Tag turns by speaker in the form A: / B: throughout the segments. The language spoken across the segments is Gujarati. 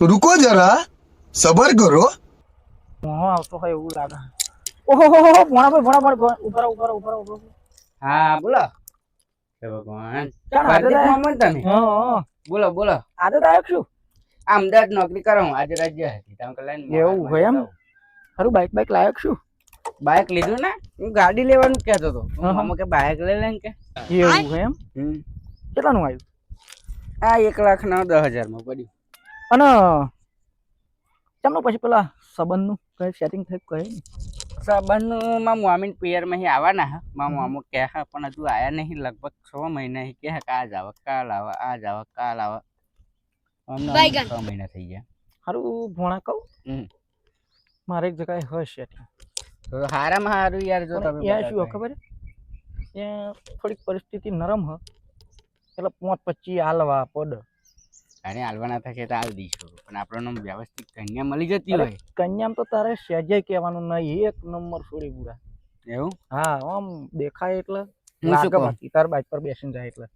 A: રૂકો જરા સબર કરો.
B: હા આવતો હોય એવું લાગે. ઓહો હો હો ભોણા ભાઈ ભોણા ભોણા ઉપર ઉપર ઉપર ઉપર
C: હા બોલો. હે ભગવાન.
B: ચાલ
C: તમે?
B: હા
C: બોલો બોલો.
B: આજે તો આવ્યો છું.
C: આ અમદાવાદ નોકરી કરો આજે રાજ્ય હતી. તમે કલાઈ
B: એવું હોય એમ? ખરું બાઇક બાઇક લાયક છું.
C: બાઇક લીધું ને? હું ગાડી લેવાનું કહેતો હતો. મામા કે બાઇક લઈ લે કે?
B: એવું હોય એમ? કેટલાનું આવ્યું?
C: આ એક લાખ ના દસ હજારમાં પડ્યું.
B: અને કેમનું પછી પેલા સંબંધનું કઈ સેટિંગ થઈ કઈ
C: સંબંધનું માં મોમીન પિયરમાં આવવાના હા. મામો મામો કહે હા પણ હજુ આવ્યા નહીં લગભગ છ મહિના કહે કે આ આવે કાલ આવે આ જાવ કાલ આવે. છ મહિના થઈ ગયા.
B: સારું ભોણા કહું? મારે એક જગ્યાએ
C: હશે હારામાં હારું યાર જો તમે
B: ત્યાં શું ખબર ત્યાં થોડીક પરિસ્થિતિ નરમ હ. એટલે પોત પચી હાલવા પડ.
C: અરે હાલવાના થશે તો આલ દઈશું પણ આપણને વ્યવસ્થિત કન્યા મળી જતી હોય.
B: કન્યામ તો તારે સહેજે કહેવાનું નહીં. એક નંબર છોડી પૂરા
C: એવું?
B: હા આમ દેખાય એટલે તાર બાઈક પર બેસીને જાય એટલે.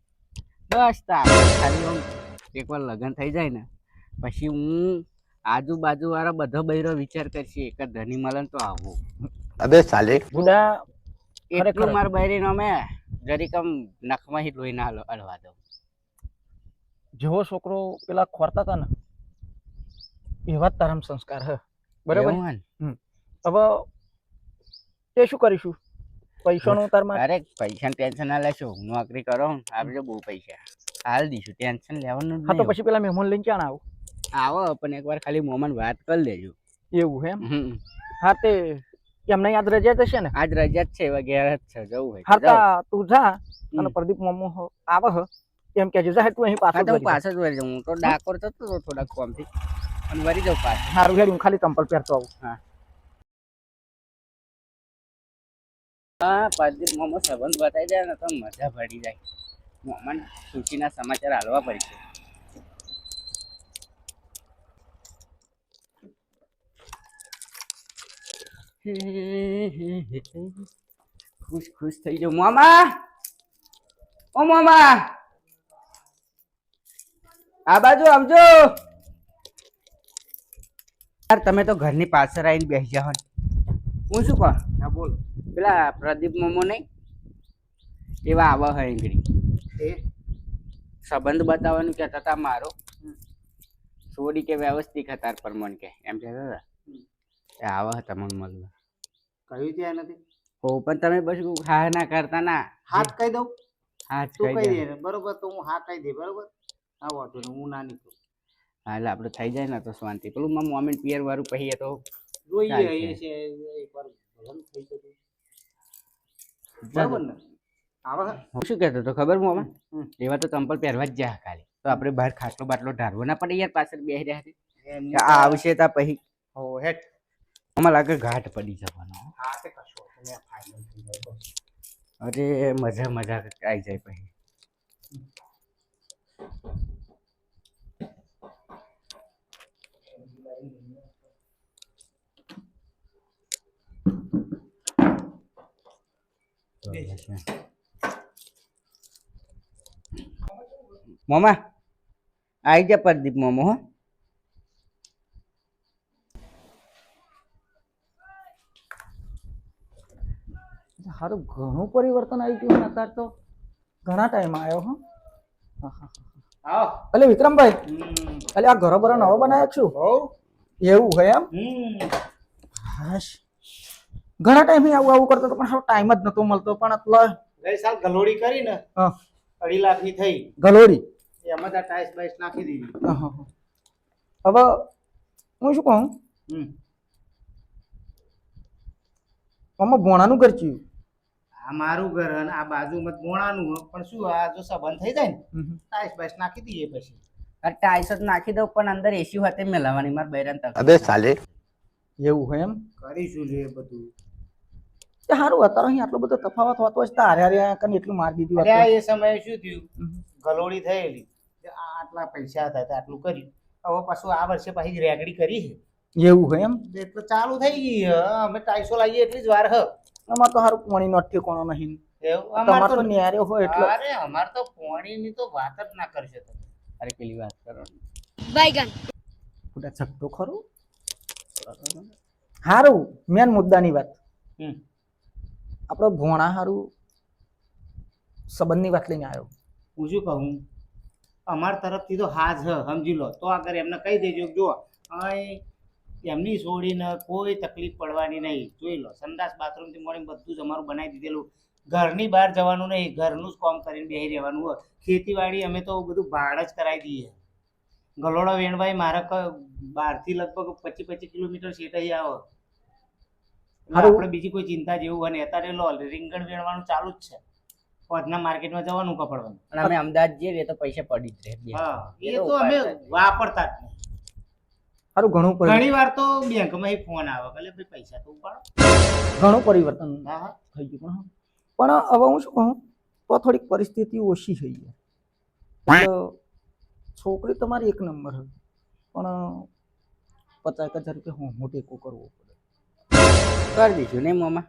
C: બસ તાર. ખાલી આમ એકવાર લગ્ન થઈ જાય ને પછી હું આજુબાજુ વાળા બધો બૈરો વિચાર કરશે એક ધની મલન તો આવું.
A: અબે સાલે.
B: ગુડા
C: એટલું મારા બૈરીનો મેં આમ નખમાં જ લોહી ના હલવા દઉં.
B: જેવો છોકરો પેલા ખોરતા હતા ને એવા જ તારામ સંસ્કાર હ. બરાબર? હવે તે શું કરીશું? પૈસાનું તારમાં
C: અરે પૈસા ટેન્શન ના લેશો નોકરી કરો ને આપજો બહુ પૈસા. હાલ દઈશું ટેન્શન લેવાનું
B: હા તો પછી પેલા મહેમાન લઈને ક્યાં આવું?
C: આવો પણ એકવાર ખાલી મોમાં વાત કરી લેજો.
B: એવું એમ? હા તે એમને યાદ રજા જશે ને?
C: આજ રજા જ છે ઘેર જ છે જવું
B: હા તું જા અને પ્રદીપ મોમો આવ આવે હ. એમ કે જા તું અહીં પાછો
C: તો હું પાછો જ વળી જાઉં. તો ડાકોર જતો હતો થોડાક કોમથી. અને વળી જાઉં પાછો
B: સારું હેડ હું ખાલી ચંપલ પહેરતો આવું.
C: હા. પાછી મોમો સંબંધ બતાવી જાય ને તો મજા પડી જાય. મોમન ખુશીના સમાચાર હાલવા પડશે. ખુશ ખુશ થઈ જાઉં. મામા ઓ મામા આ બાજુ આવજો. યાર તમે તો ઘરની પાછળ આવીને બેસી જાઓ. હું શું કહું? હા બોલ. પેલા પ્રદીપ મોમો નહીં? એવા આવા હોય. એ? સંબંધ બતાવવાનું કહેતા હતા મારો. છોડી કે વ્યવસ્થિત હતા પરમણ કે. એમ કહેતા હતા. એ આવા હતા મને મળવા
D: કહ્યું ત્યાં નથી?
C: હો પણ તમે બસ હા ના કરતા ના.
D: હાથ કહી દઉં? હાથ
C: કહી દે.
D: દે બરોબર તો હું હા કહી દે બરોબર? હા વાંધો નહીં હું ના નીકળું.
C: હા એટલે આપણે થઈ જાય ને તો શાંતિ. પેલું મારું મોમેન્ટ પિયર વાળું કહીએ તો
D: જોઈએ એ છે એકવાર ભલન થઈ જતું બરોબર ને? હું
C: શું કહેતો તો ખબર મોમાં
D: હમ.
C: એવા તો ચંપલ પહેરવા જ જાય ખાલી. તો આપણે બહાર ખાટલો બાટલો ઢાળવો ના પડે યાર પાછળ બેસી રહ્યા છે. આ આવશે તા પછી.
D: હો હેટ
C: આમાં લાગે ઘાટ પડી જવાનો.
D: હા તે કશો.
C: અરે મજા મજા આવી જાય પછી. મોમા આઈ જા પ્રદીપ મોમો હો
B: સારું ઘણું પરિવર્તન આવી ગયું અત્યારે તો. ઘણા ટાઈમ આવ્યો હો.
D: આવો.
B: અલે વિક્રમભાઈ એટલે આ ઘરો બરો નવો બનાવ્યો છું
D: હો
B: એવું હોય એમ? હાશ. ઘણા ટાઈમ આવું આવું કરતો પણ હવે ટાઈમ જ નતો મળતો. પણ એટલે
D: ગઈ સાલ ગલોડી કરી ને અઢી લાખની થઈ.
B: ગલોડી?
D: એમાં ત્યાં ટાઈસ બાઈસ નાખી દીધી.
B: હવે હું શું કહું? આમાં ભોણાનું ઘર ચીયું?
D: આ મારું ઘર અને આ બાજુ મત ભોણાનું પણ શું આ જો સબંધ થઈ જાય ને ટાઈસ બાઈસ નાખી દઈએ પછી.
C: આ ટાઈસ જ નાખી દઉં પણ અંદર એસી હાથે મેલાવાની માર બૈરાન તક
A: અબે સાલે.
B: એવું હોય એમ?
D: કરીશું જોઈએ બધું.
B: તે સારું અત્યારે અહીં આટલો બધો તફાવત હોતો હોય તો હારે હારે કને એટલું માર દીધું
D: અરે
B: હતું.
D: એ સમયે શું થયું? ગલોડી થયેલી. આ આટલા પૈસા હતા આટલું કર્યું. હવે પાછું આ વર્ષે પાછી રેગડી કરી છે.
B: એવું હોય એમ?
D: એટલે ચાલુ થઈ ગઈ હે. અમે ટાઈસો લાવીએ એટલી જ વાર હ.
B: અમાર તો સારું પોણી નો ઠેકાણો નહીં.
D: એવું?
B: તમાર
D: અમાર
B: તો ન્યારે હોય એટલે.
D: અરે અમાર તો પોણીની તો વાત જ ના કરશે તમે.
C: અરે પેલી વાત કરો.
E: બાયગન.
B: ખોટા છકતો ખરું? હારું મેન મુદ્દાની વાત.
D: હમ.
B: આપણો ભોણા સારું સંબંધની વાત લઈને આવ્યો.
D: હું શું કહું અમાર તરફથી તો હા જ સમજી લો. તો આગળ એમને કહી દેજો જો અહીં એમની છોડીને કોઈ તકલીફ પડવાની નહીં. જોઈ લો, સંડાસ બાથરૂમથી મળીને બધું જ અમારું બનાવી દીધેલું. ઘરની બહાર જવાનું નહીં, ઘરનું જ કામ કરીને બેસી રહેવાનું હોય. ખેતીવાડી અમે તો બધું ભાડ જ કરાવી દઈએ. ગલોડો વેણભાઈ મારે બહારથી લગભગ પચીસ પચીસ કિલોમીટર સેટાઈ આવો. એટલે
B: હારું.
D: આપણે બીજી કોઈ ચિંતા જેવું હોય ને અત્યારે લો રીંગણ વેણવાનું ચાલુ જ છે. પદના માર્કેટમાં જવાનું કપડવાનું
C: અને અમે અમદાવાદ જઈએ તો પૈસા પડી જ રહે
D: હા
C: એ તો
D: અમે. વાપરતા જ નહીં.
B: સારું ઘણું પરી-
D: ઘણી વાર તો બેંકમાં એ ફોન આવે ભલે ભાઈ પૈસા તો ઉપાડો.
B: ઘણું પરિવર્તન થઈ ગયું પણ પણ હવે હું શું કહું તો થોડીક પરિસ્થિતિ ઓછી થઈ ગઈ. છોકરી તમારી એક નંબર હવે પણ પચાસ હજાર રૂપિયા હું હું ટેકો કરવો પડે.
C: કરી દઈશું નહીં મોમાં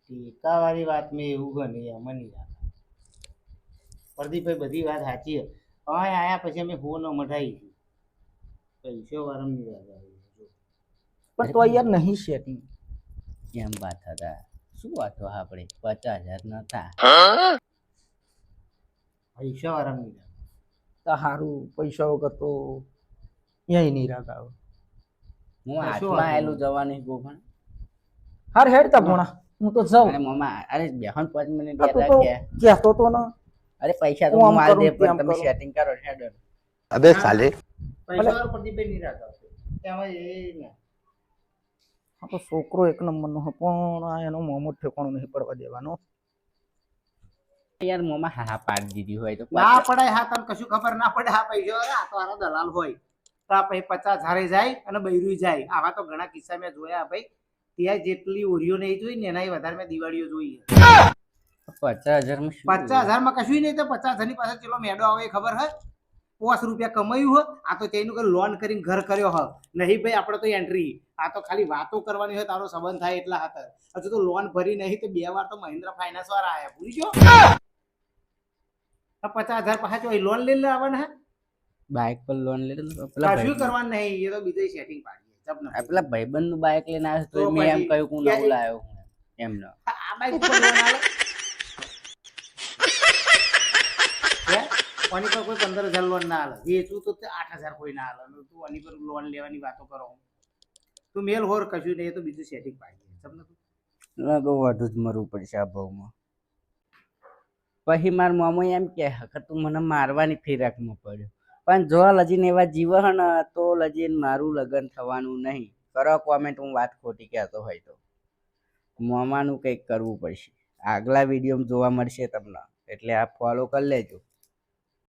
D: ટીકાવાળી વાત મેં એવું ગણી એમ નહીં પ્રદીપભાઈ બધી વાત સાચી હવે આયા પછી અમે હો ન મઢાઈ પૈસો વારમ.
B: પણ તો યાર નહીં શેટી
C: એમ વાત હતા? શું વાતો આપણે? પચાસ હજાર નતા
D: પૈસો વારમ નહીં રાખે.
B: તો સારું પૈસા વગર તો ક્યાંય નહીં રાખ આવે
C: હું હાથમાં
D: નહીં.
C: હર ગોખણ
B: હાર હેડ તા ભોણા હું તો જાઉં.
C: અરે મમ્મા અરે બેહન પાંચ મિનિટ
B: આ
C: બેઠા
B: તો
C: કે
B: કહેતો તો ને.
C: અરે પૈસા તો
B: હું
C: આલ દે પણ તમે સેટિંગ કરો. હેડ
A: અબે સાલે.
D: પૈસા વાળો પ્રદીપભાઈ નહીં રાખે તેમાં એ ના.
B: આ તો છોકરો એક નંબરનો નો પણ આ એનો મોમો ઠેકાણો નહીં પડવા દેવાનો.
C: યાર મોમાં હા હા પાડી દીધી હોય તો
D: ના પડાય હા તને કશું ખબર ના પડે હા પૈસો આ તો આનો દલાલ હોય. તો આ પછી પચાસ હારે જાય અને બૈરું જાય. આવા તો ઘણા કિસ્સા મેં જોયા ભાઈ. ત્યાં જેટલી ઓરિયો નહીં જોઈ ને એનાય વધારે મેં દિવાળીઓ જોઈ
C: પચાસ હજારમાં
D: પચાસ હજારમાં કશું નહીં તો પચાસ હજારની પાસે ચેલો મેડો આવે એ ખબર હે પાંચ રૂપિયા કમાયું હો આ તો તેનું કે લોન કરીને ઘર કર્યો હ નહીં ભાઈ આપણે તો એન્ટ્રી આ તો ખાલી વાતો કરવાની હોય તારો સંબંધ થાય એટલા હતા હજુ તો લોન ભરી નહીં તો બે વાર તો મહિન્દ્ર ફાઇનાન્સ વાળા આયા. ભૂલી ગયો? પચાસ હજાર પાછા લોન લઈ લેવાના હે?
C: બાઇક પર લોન લે પેલા
D: કશું કરવાનું નહીં એ તો બીજે સેટિંગ પાડીએ જબ
C: પેલા ભાઈબંધનું બાઇક લઈને આવ્યો તો મેં એમ કહ્યું કે હું નવું લાવ્યો હું એમનો
D: આ બાઇક ઉપર લોન આલે? કોની પર કોઈ પંદર હજાર લોન ના આલે? વેચવું તો આઠ હજાર કોઈ ના આલે. તું આની પર લોન લેવાની વાતો કરો. તું મેલ હોર કશું નહીં એ તો બીજું સેટિંગ પાડી સમજ તું?
C: ના તો વધુ જ મરવું પડશે આ ભાવમાં. પછી માર મામો એમ કે કે તું મને મારવાની ફિરાકમાં પડ્યો. પણ જો લજીને એવા જીવન તો લજીન મારું લગ્ન થવાનું નહીં. કરો કોમેન્ટ હું વાત ખોટી કહેતો હોય તો. મોમાનું કંઈક કરવું પડશે. આગલા વિડીયોમાં જોવા મળશે તમને. એટલે આ ફોલો કરી લેજો.